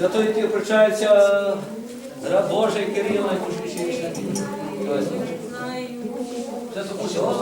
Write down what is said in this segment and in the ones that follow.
Святой ті вручається Божий Кирило, найпушніший. Це допустимо.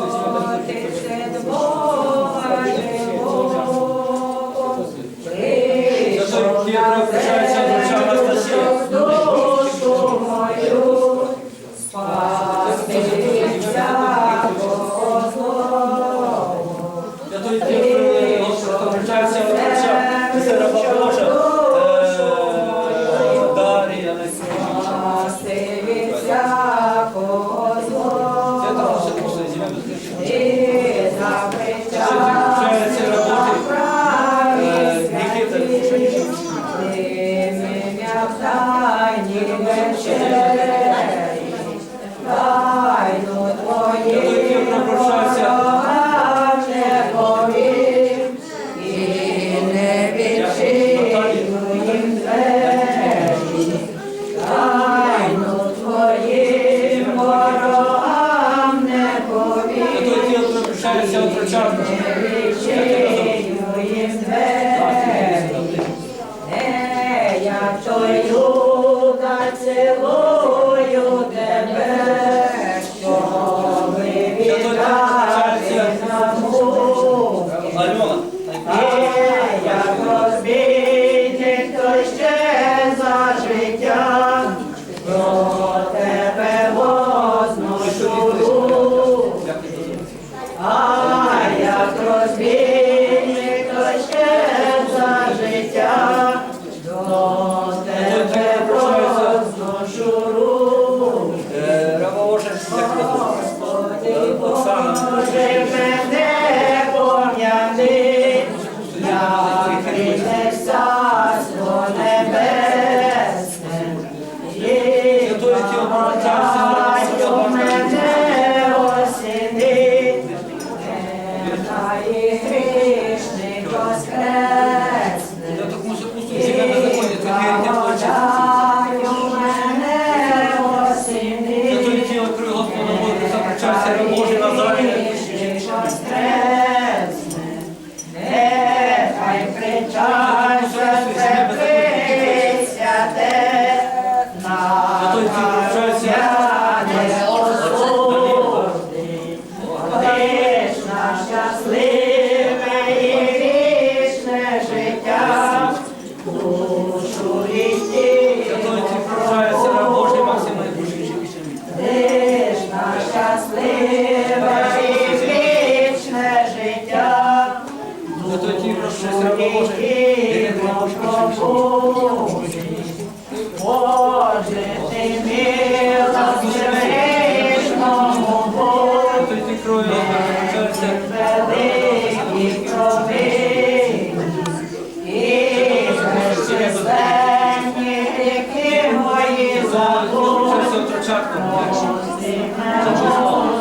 Христник воскрес. Zakończę się otroczarką. Zakończę się.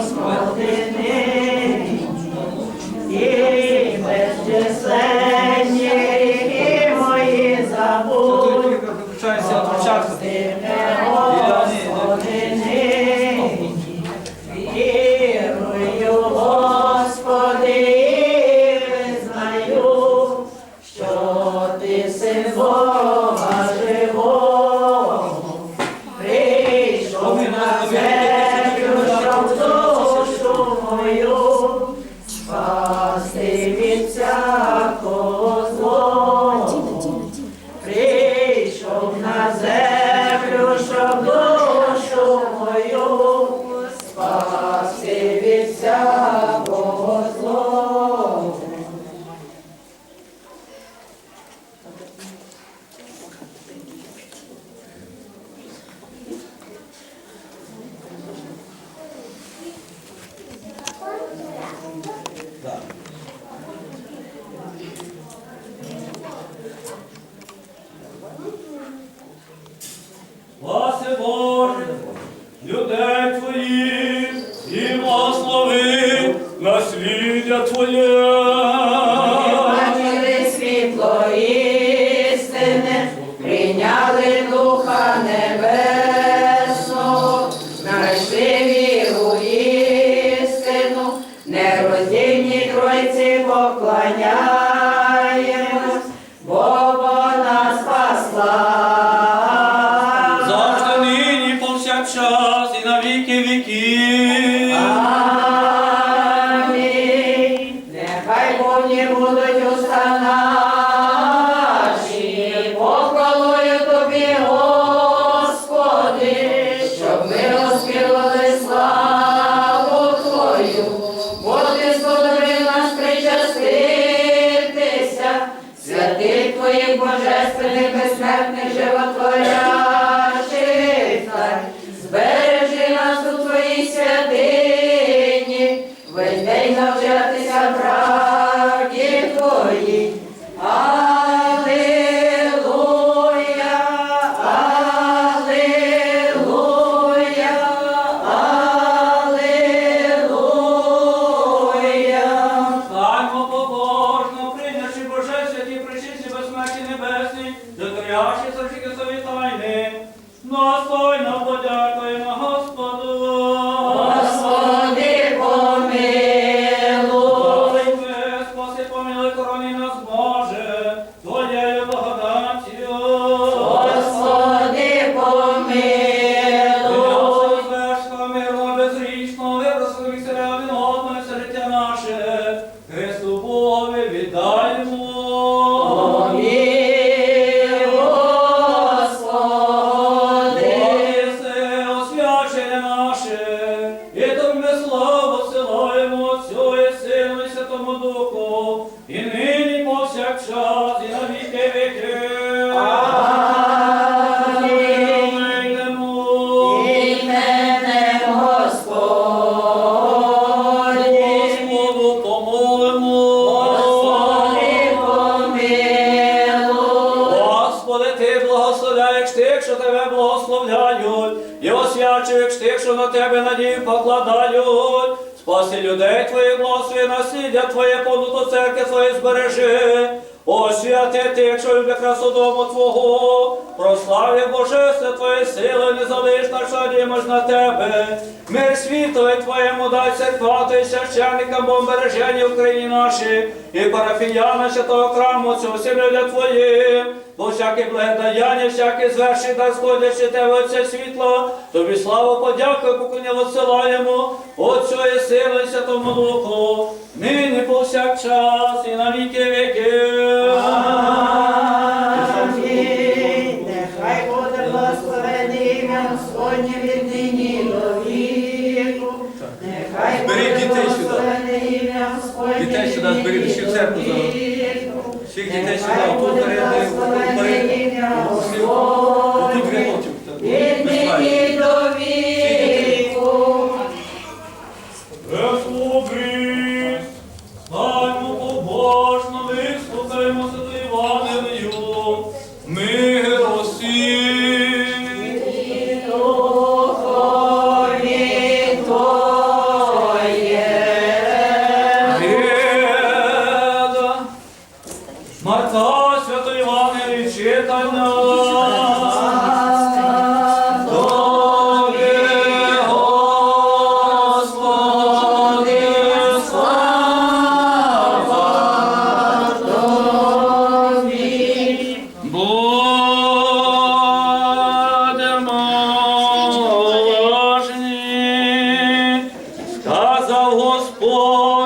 Сину Освяти тих, любля дому Твого, прославі Божество Твоє сили, не залиш що дімаш на Тебе. Мир світові Твоєму дай церква, Твої священникам, бо бережені в країні нашій, і парафіяна святого храму, цього всім людям Твоїм, бо всяке благодаяння, всяке звершення дай сходячи Тебе, Отце світло, Тобі славу, подяку, і поклонення відсилаємо, Отцю і Сину і Святому Духу, нині повсякчас і на віки віків. Амінь. Нехай буде благословене ім'я Господнє від нині до віку. Нехай буде дітей благословене ім'я Господнє Дітей від сюди зберіть, нині всі в до церкву зараз. Всіх дітей перед ним, благословене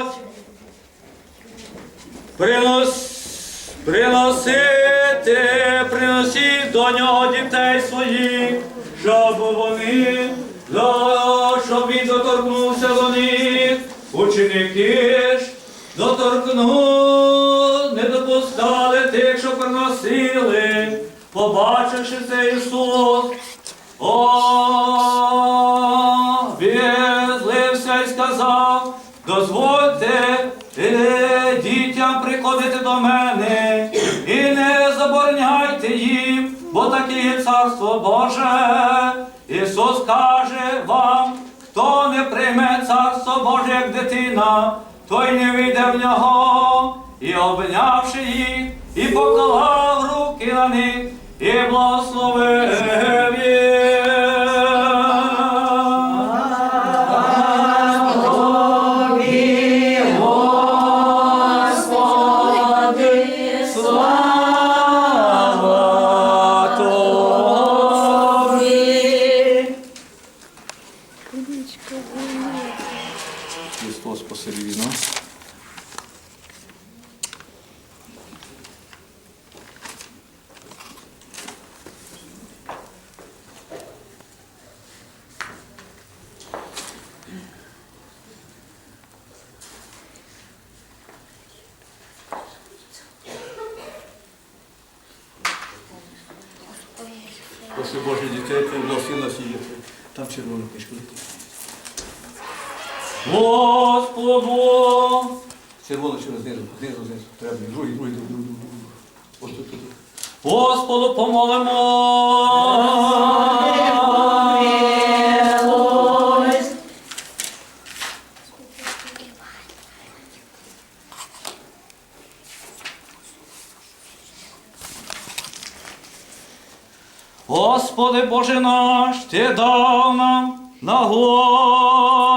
Господь, принос, приносити, приносіть до нього дітей своїх, щоб вони, щоб він доторкнувся до них, ученики ж доторкну, не допускали тих, що приносили, побачивши це Ісус, о, приходити до мене і не забороняйте їм, бо таке є царство Боже. Ісус каже вам, хто не прийме царство Боже, як дитина, той не вийде в нього, і обнявши їх, і поклав руки. на них, і благословив Господу! Червоно через знизу, знизу, знизу. Треба, другий, другий, другий, другий, другий. Ось тут, тут. Господу помолимо! Господи Боже наш, Ти дав нам нагоду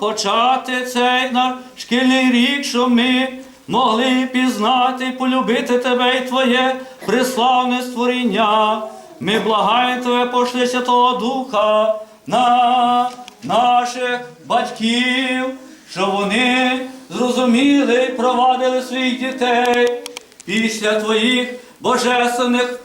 почати цей наш шкільний рік, щоб ми могли пізнати і полюбити Тебе і Твоє приславне створіння. Ми благаємо Тебе, пошли Святого Духа на наших батьків, щоб вони зрозуміли і провадили своїх дітей після Твоїх божественних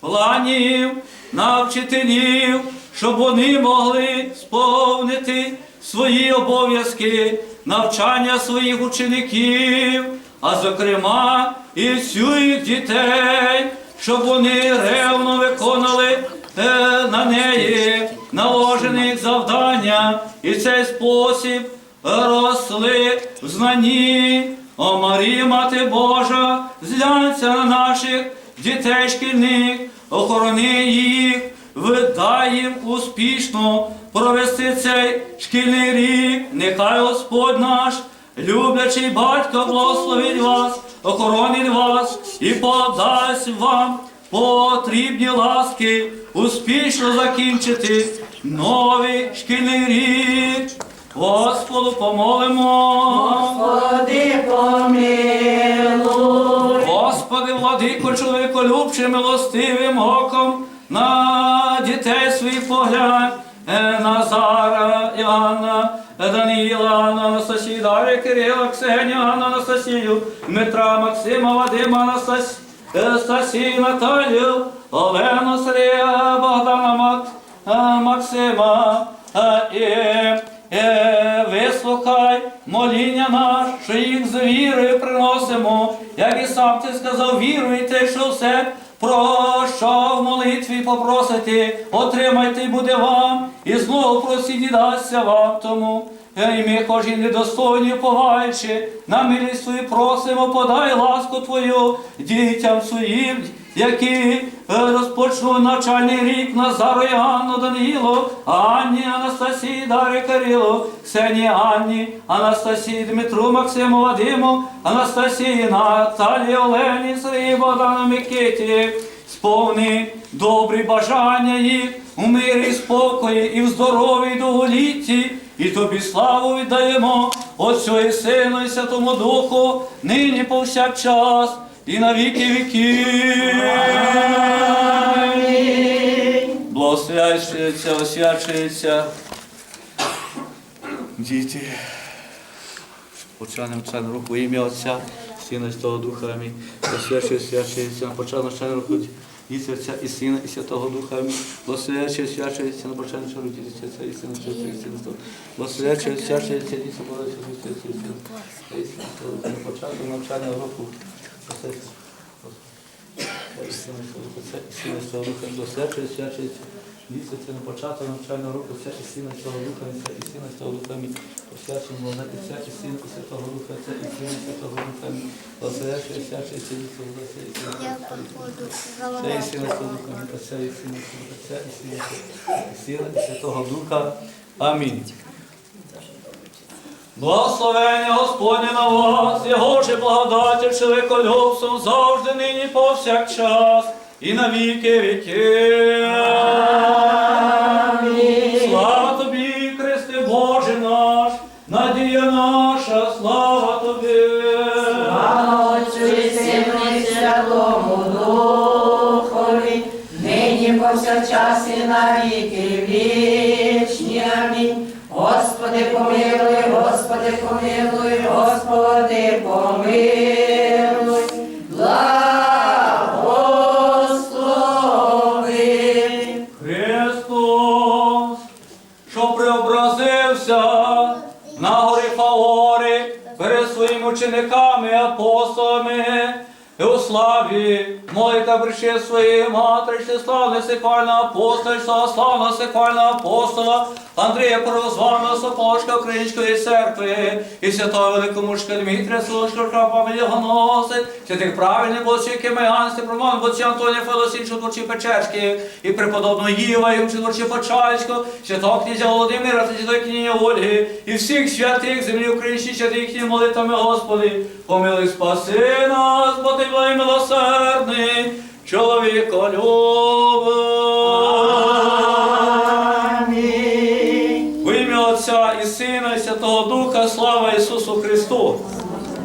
планів на вчителів, щоб вони могли сповнити свої обов'язки, навчання своїх учеників, а зокрема і всю їх дітей, щоб вони ревно виконали е, на неї наложені завдання і в цей спосіб росли в знанні. О Марія, Мати Божа, зглянься на наших дітей шкільних, охорони їх, видай їм успішно провести цей шкільний рік. Нехай Господь наш, люблячий батько, благословить вас, охоронить вас і подасть вам потрібні ласки, успішно закінчити новий шкільний рік. Господу помолимо. Господи, помилуй. Господи, владико, чоловіколюбче, милостивим оком на дітей своїх поглянь, Е, Назара, Іоанна, е, Даніїла, Анна, Анастасію, Дар'я, Кирила, Ксенію, Анну, Анастасію, Дмитра, Максима, Вадима, Анастас- Анастасію, Наталію, Олену, Сергія, Богдана, Мак, е, Максима, е, і Е, вислухай моління наш, їх з вірою приносимо, як і сам ти сказав, віруйте, що все, про в молитві попросите, отримайте і буде вам, і знову просіть і дасться вам тому. І ми, хоч і недостойні, погаючи, на милість свою просимо, подай ласку Твою дітям своїм, які е, розпочнуть навчальний рік Назару і Анну Данилу, Анні, Анастасії, Дарі Кирилу, Ксенії Анні, Анастасії, Дмитру, Максиму, Вадиму, Анастасії, Наталії, Олені, Сергії, Богдану, Микиті, сповни добрі бажання їх у мирі, і спокої і в здоров'ї довголітті, і тобі славу віддаємо Отцю і Сину, і Святому Духу, нині повсякчас, і на віки віків. Благословляється, освячується. Діти. Почали навчальну руку ім'я Отця, Сина і Святого Духа. Амінь. Освячує, освячується, на початку руку Діти Отця і Сина і Святого Духа. Амінь. Благословляючи, освячується, на початку навчальну руку Діти Отця і Сина і Святого Духа. Благословляючи, освячується, Діти Христос і Сина. І Святого Духа. На початку навчального року. І Сина і Святого Духа. Благословляючи, освячується. Дійсно, це на початку навчального року, це і сина і Святого Духа, це і сина і Святого Духа, мій. Освячуємо владати, це і сина Святого Духа, це і сина Святого Духа. Благословляючи, освячує, це і Духа, це і сина і Святого Духа. Це і сина і Святого Духа, мій. І сина і Святого Духа, і і Святого Духа. Амінь. Благословення Господнє на вас, Його же благодаті чоловіколюбством завжди нині повсякчас і на віки віки. Слава тобі, Христе Боже наш, надія наша, слава тобі. Слава Отцю і Сину Святому Духові, нині повсякчас і на вічні. Амінь. Господи помилуй, Господи помилуй, Господи помилуй, благослови. Христос, що преобразився на горі Фаори перед своїми учениками, апостолами, і у славі молите бреше своєї матері, славне сихвальна апостола, славна сихвальна апостола, Андрія Первозваного Сапожка Української церкви, і святого великомушка Дмитрія Солошка його носить, святих правильних босів Кемеганський, Проман, Боці Антонія Фелосін, Чудворчі Печерський, і преподобного Їва, і Чудворчі Почальського, святого князя Володимира, та святої княгині Ольги, і всіх святих землі українські святих молитвами, Господи, помилуй спаси нас, бо ти благий милосердний, чоловіколюб.